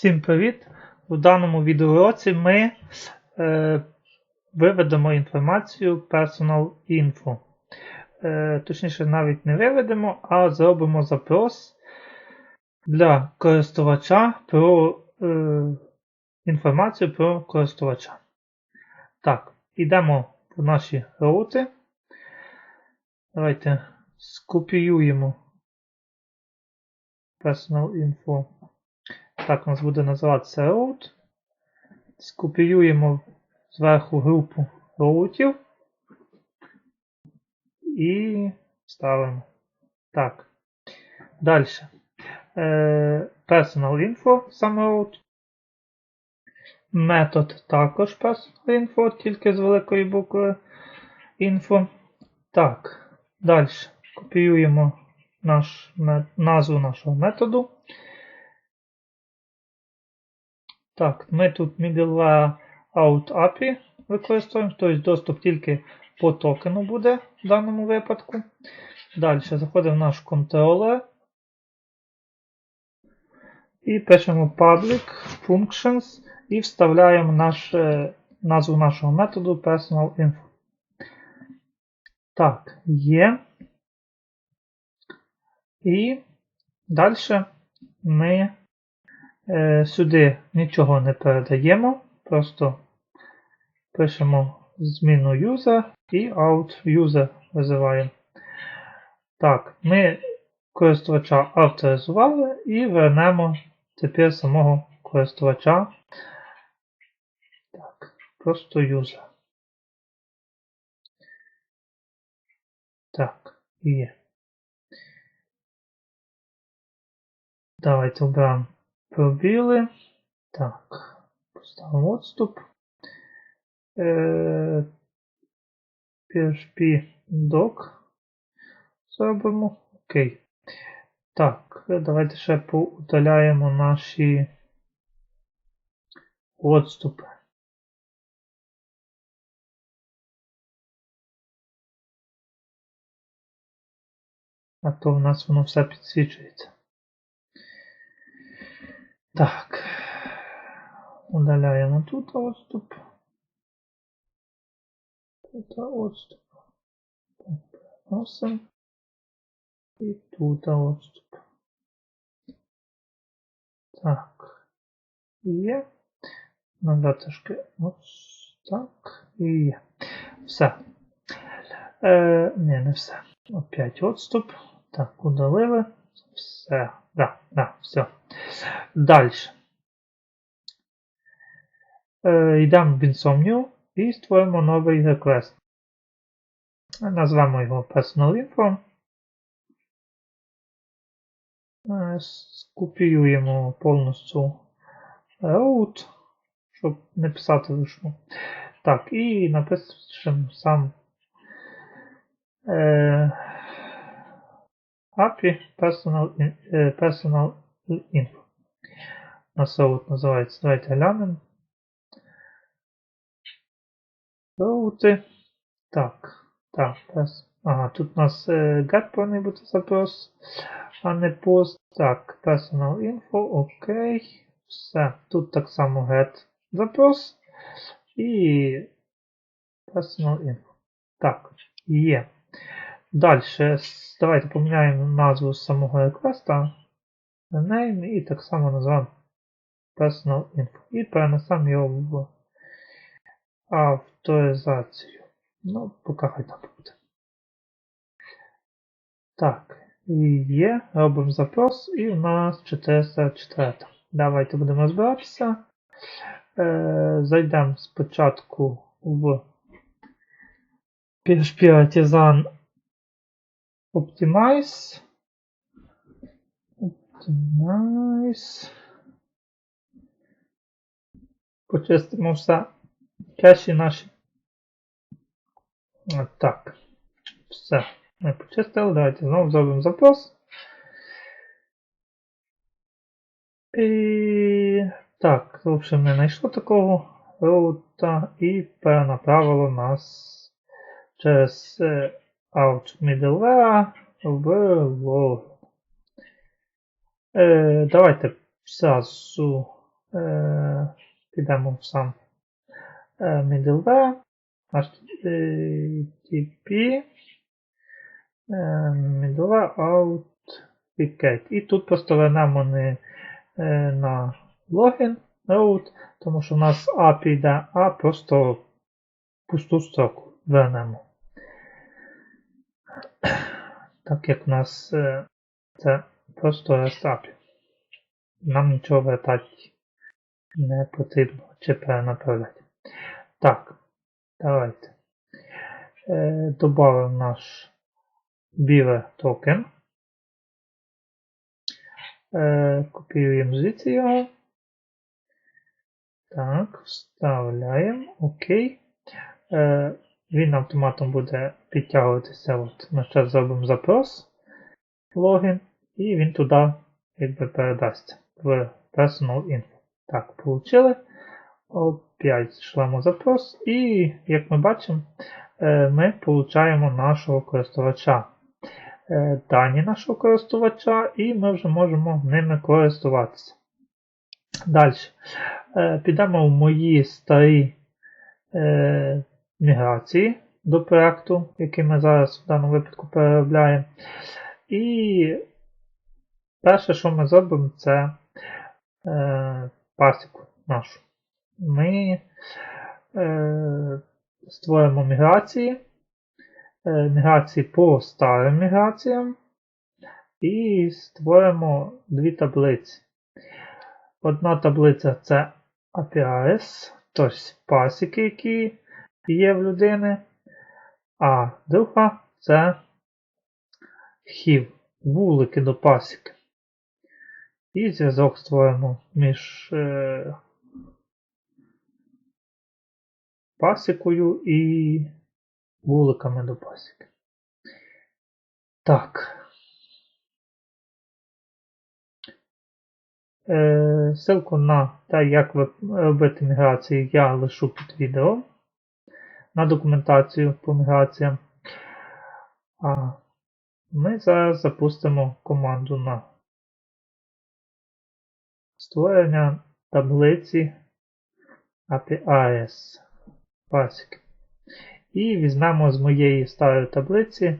Всім привіт! У даному відеоуроці ми е, виведемо інформацію Personal Info. Е, точніше, навіть не виведемо, а зробимо запрос для користувача про е, інформацію про користувача. Так, йдемо в наші роути. Давайте скопіюємо Personal Info. Так у нас буде називатися route. Скопіюємо зверху групу роутів і ставимо. Так. Далі. Е, Personal Info саме route. Метод також Personal Info, тільки з великої букви Info. Так. Далі. Копіюємо наш, назву нашого методу. Так, ми тут middleware out API використовуємо, тобто доступ тільки по токену буде в даному випадку. Далі заходимо в наш контролер і пишемо public functions і вставляємо наш, назву нашого методу personal info. Так, є. І далі ми Е, сюди нічого не передаємо, просто пишемо зміну user і out user визиваємо. Так, ми користувача авторизували і вернемо тепер самого користувача. Так, просто user. Так, є. Давайте оберемо Пробіли. Так, поставимо відступ. Е, PHP doc зробимо. Окей. Так, давайте ще поудаляємо наші відступи. А то в нас воно все підсвічується. Так. Удаляємо тут отступ. Тут отступ. Переносимо. І тут отступ. Так. Є. Назад трошки ось так. І є. Все. Е, Не, не все. Опять отступ. Так, удалили. Все. Да, да, все. Далі. Е, Йдемо в Insomnium і створимо новий request. Назвемо його Personal Info. Е, скопіюємо повністю route, щоб не писати вручну. Так, і напишемо сам е, API Personal, е, personal Info. Нас роут називається. Давайте глянемо. Роути. Так. Так, ага, тут у нас е, get повинен бути запрос, а не post. Так, personal info, окей. Все. Тут так само get запрос і personal info. Так, є. Далі. Давайте поміняємо назву самого реквеста. Name і так само називаємо Personal Info. І перенесемо його в авторизацію. Ну, поки хай там буде. Так, є, робимо запрос, і у нас 404. Давайте будемо розбиратися. Е, Зайдемо спочатку в PHP Artisan Optimize. Optimize. Почистимо все. Кеші наші. Так. Все. Ми почистили. Давайте знову зробимо запрос. І так, в общем, не знайшло такого роута і перенаправило нас через Out Middleware в Log. Е, Давайте зразу е, підемо в сам е, middleware, HTTP, е, middleware authenticate. І тут просто вернемо не на логін root, тому що в нас API йде, а просто пусту строку вернемо. Так як в нас е, це просто REST API. Нам нічого вертати не потрібно чи перенаправляти. Так, давайте. Е, Добавимо наш Beaver токен. Е, Копіюємо звідси його. Так, вставляємо. Окей. Він автоматом буде підтягуватися. От Ми зараз зробимо запрос логін, і він туди якби передасться в Personal Info. Так, получили. Опять шлемо запрос, і, як ми бачимо, е, ми получаємо нашого користувача. Е, Дані нашого користувача, і ми вже можемо ними користуватися. Далі. Е, Підемо в мої старі міграції до проєкту, який ми зараз в даному випадку переробляємо. І перше, що ми зробимо, це е, пасіку нашу. Ми е, створимо міграції, е, міграції по старим міграціям і створимо дві таблиці. Одна таблиця це APIs, тобто пасіки, які є в людини, а друга це хів, вулики до пасіки. І зв'язок створимо між е, пасікою і вуликами до пасіки. Так. Е, Ссылку на те, як робити міграції, я лишу під відео на документацію по міграціям. А ми зараз запустимо команду на створення таблиці APIs Basic. І візьмемо з моєї старої таблиці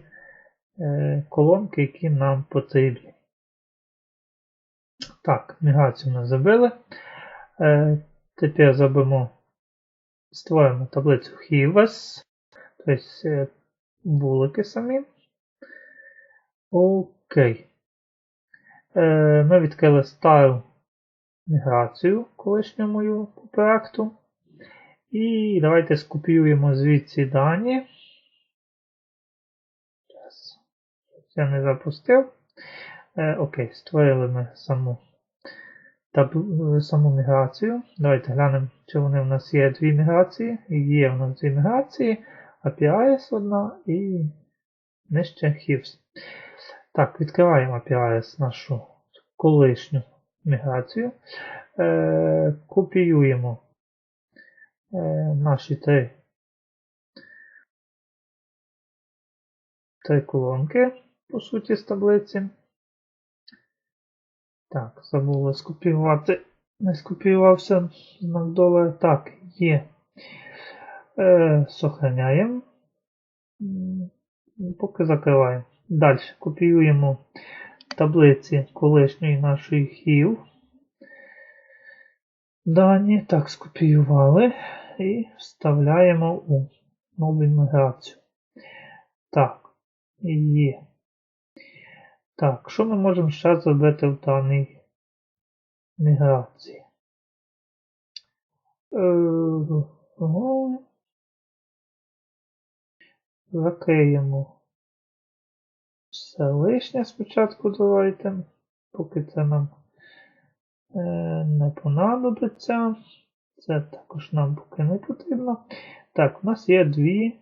е, колонки, які нам потрібні. Так, міграцію ми зробили. Е, тепер зробимо, створимо таблицю Hivas, тобто е, вулики самі. Окей. Е, Ми відкрили стару міграцію колишню мою по проекту. І давайте скопіюємо звідси дані. Я не запустив. Е, Окей, створили ми саму таб, саму міграцію. Давайте глянемо, чи вони в нас є дві міграції. Є в нас дві міграції. APIs одна і нижче HIVS. Так, відкриваємо APIs нашу колишню міграцію. Е, Копіюємо е, наші три, три колонки, по суті, з таблиці. Так, забули скопіювати. Не скопіювався знак долара. Так, є. Е, Сохраняємо. Поки закриваємо. Далі копіюємо таблиці колишньої нашої хів. Дані так скопіювали і вставляємо у нову міграцію. Так, є. Так, що ми можемо ще зробити в даній міграції? Е, Закриємо все лишнє спочатку давайте, поки це нам е, не понадобиться. Це також нам поки не потрібно. Так, у нас є дві,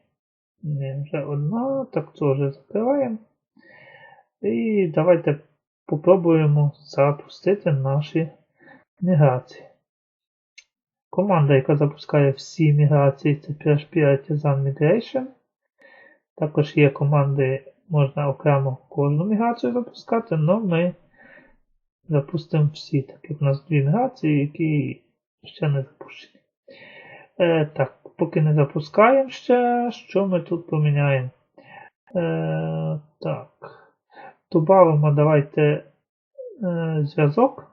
не, вже одна, так це вже закриваємо. І давайте попробуємо запустити наші міграції. Команда, яка запускає всі міграції, це PHP Artisan Migration. Також є команди, можна окремо кожну міграцію запускати, але ми запустимо всі, так як у нас дві міграції, які ще не запущені. Е, так, поки не запускаємо ще, що ми тут поміняємо? Е, так. Добавимо давайте е, зв'язок.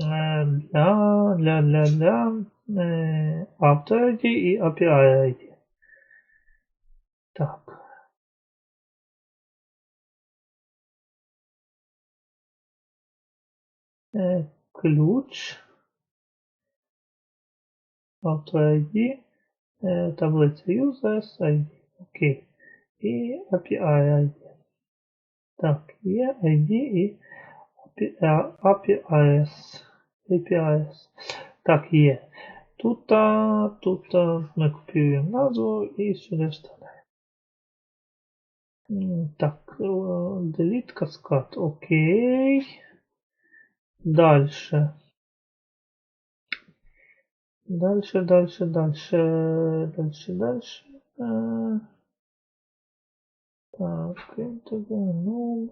Е, для, для, для, для е, Auto ID і API ID. Так. Е, ключ. Auto ID. Таблиця users ID. Окей. І API ID. Так, є ID і APIs. APIs. Так, є. Тут, тут ми копіюємо назву і сюди вставляємо. Так, delete каскад. Окей. Дальше. Дальше, дальше, дальше, дальше, дальше. Так, тобі, ну.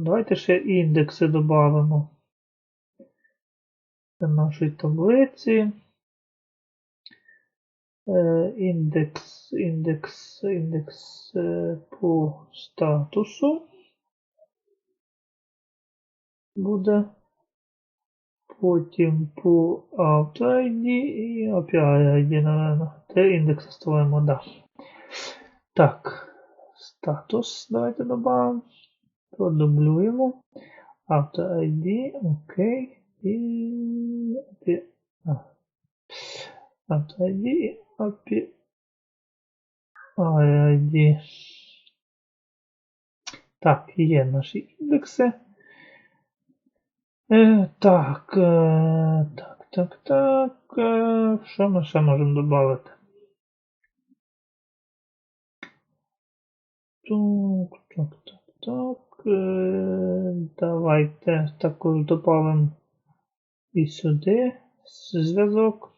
Давайте ще індекси додамо до нашої таблиці. Е, Індекс, індекс, індекс е, по статусу буде. Потім по Auto і API ID, напевно. Три індекси створимо, да. Так, статус давайте додамо. Продублюємо. Auto ID, окей. І API. Auto ID API ID. Так, є наші індекси. Е, так, е, так, так, так. Е, що ми ще можемо додати? Так, так, так, так. Е, давайте також додамо і сюди зв'язок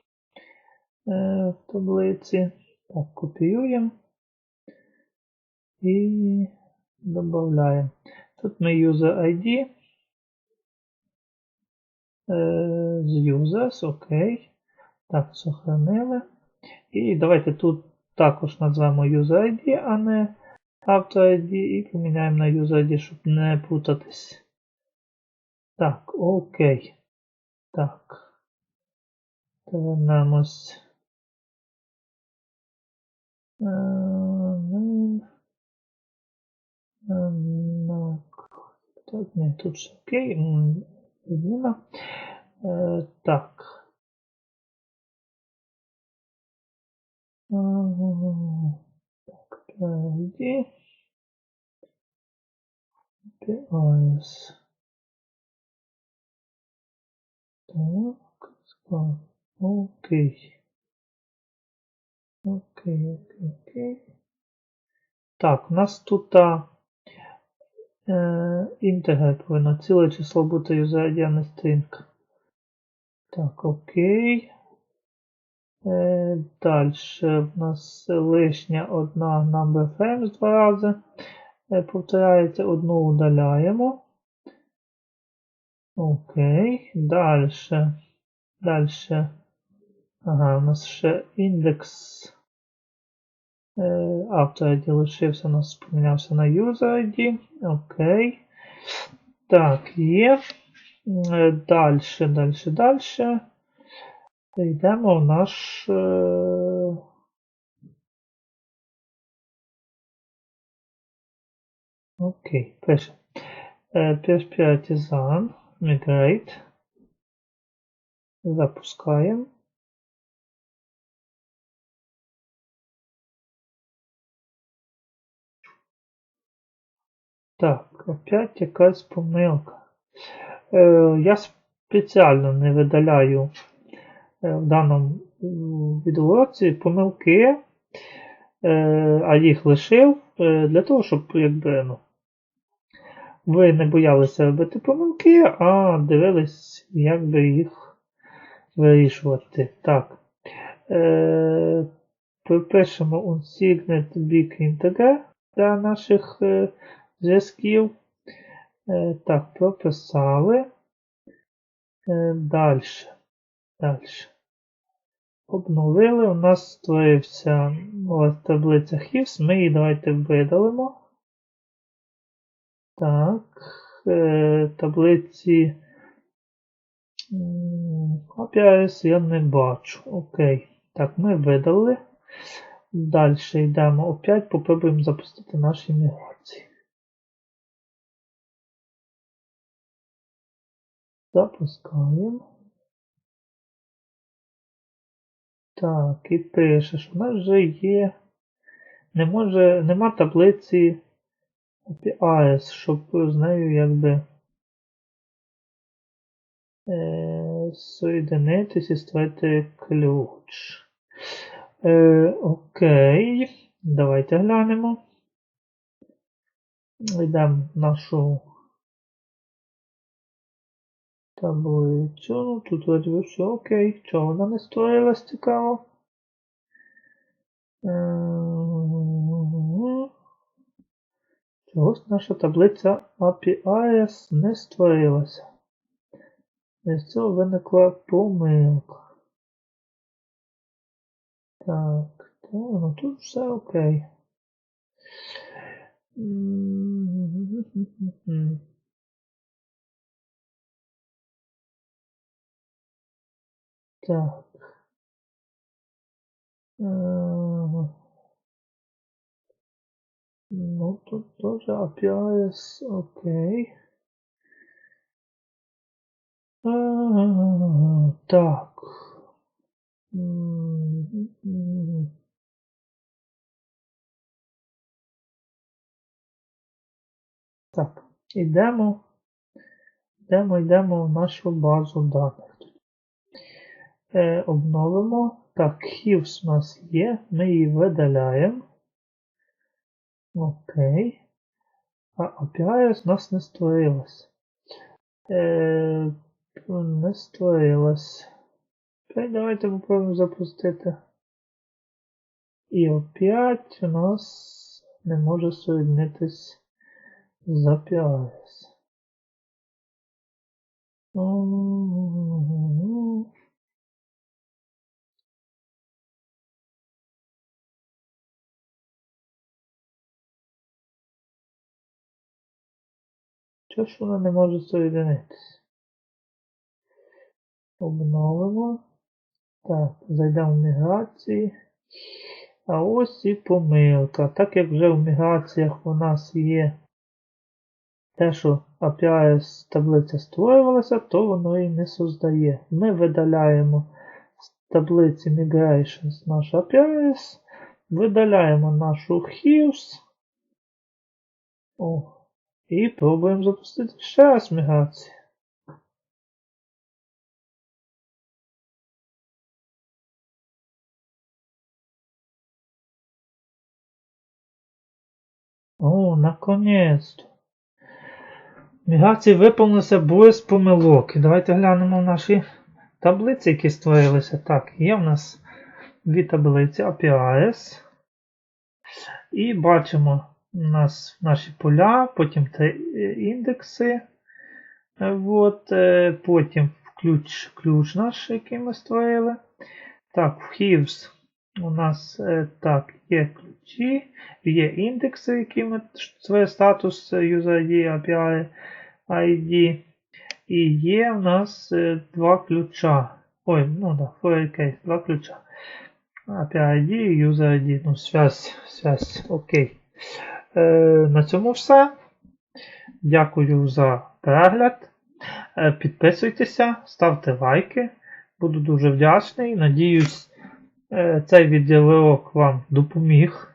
е, в таблиці. Так, копіюємо і додаємо. Тут ми user ID. Е, з users, окей. Так, сохранили. І давайте тут також назвемо user ID, а не Auto ID і поміняємо на user ID, щоб не путатись. Так, окей. Так. Повернемось. Е. Е, на- Так, ні, тут все окей. Зміна. Е, так. ID. Так, склад. Окей. Окей, окей, окей. Так, у нас тут а, е, інтегр повинно ціле число бути не string. Так, окей. Е, Далі в нас лишня одна number frames два рази. Е, повторяється, одну удаляємо. Окей. Далі. Далі. Ага, у нас ще індекс. Е, Auto ID лишився, у нас помінявся на User ID. Окей. Так, є. Далі, далі, далі. Йдемо в наш. е, Окей, пише. Е, PHP Artisan, Migrate. Запускаємо. Так, опять якась помилка. Е, я спеціально не видаляю е, в даному м, відеоуроці помилки, е, а їх лишив е, для того, щоб якби, ну, ви не боялися робити помилки, а дивились, як би їх вирішувати. Так. Е, Припишемо unsigned big integer для наших е, зв'язків. Е, так, прописали. Е, далі. Далі. Обновили. У нас створився ось таблиця HIVS. Ми її давайте видалимо. Так. Е, таблиці APIs я не бачу. Окей. Так, ми видали. Далі йдемо опять, попробуємо запустити наші міграції. Запускаємо. Так, і пише, що в нас вже є. Не може, нема таблиці APIs, щоб з нею якби е, соєдинитись і створити ключ. Е, окей, давайте глянемо. Йдемо в нашу таблицю. Ну, тут вроді все окей. Чого вона не створилась цікаво? Чогось наша таблиця APIs не створилася. І з цього виникла помилка. Так, то, ну тут все окей. Так. Ну, тут тоже APIs окей. Так. Так, ідемо. Йдемо, йдемо в нашу базу даних. Е, обновимо. Так, HIVS у нас є, ми її видаляємо. Окей. А API у нас не створилась. Е, не створилась. Окей, давайте попробуємо запустити. І опять у нас не може соєднитись з API. Чого ж вона не може соєдинитись? Обновимо. Так, зайдемо в міграції. А ось і помилка. Так як вже в міграціях у нас є те, що API таблиця створювалася, то воно і не создає. Ми видаляємо з таблиці Migrations наш APIs, видаляємо нашу HIVS. О, і пробуємо запустити ще раз міграцію. О, наконець-то. Міграції виповнилися без помилок. І давайте глянемо наші таблиці, які створилися. Так, є в нас дві таблиці APIs. І бачимо у нас наші поля, потім три індекси. Е, От, е, потім ключ, ключ наш, який ми створили. Так, в HIVS у нас е, так, є ключі, є індекси, які ми своє статус user ID, API ID. І є в нас два ключа. Ой, ну да, case, два ключа. API ID і user ID. Ну, связь, связь, окей. Е, на цьому все. Дякую за перегляд. Е, підписуйтеся, ставте лайки. Буду дуже вдячний. Надіюсь, е, цей відеоурок вам допоміг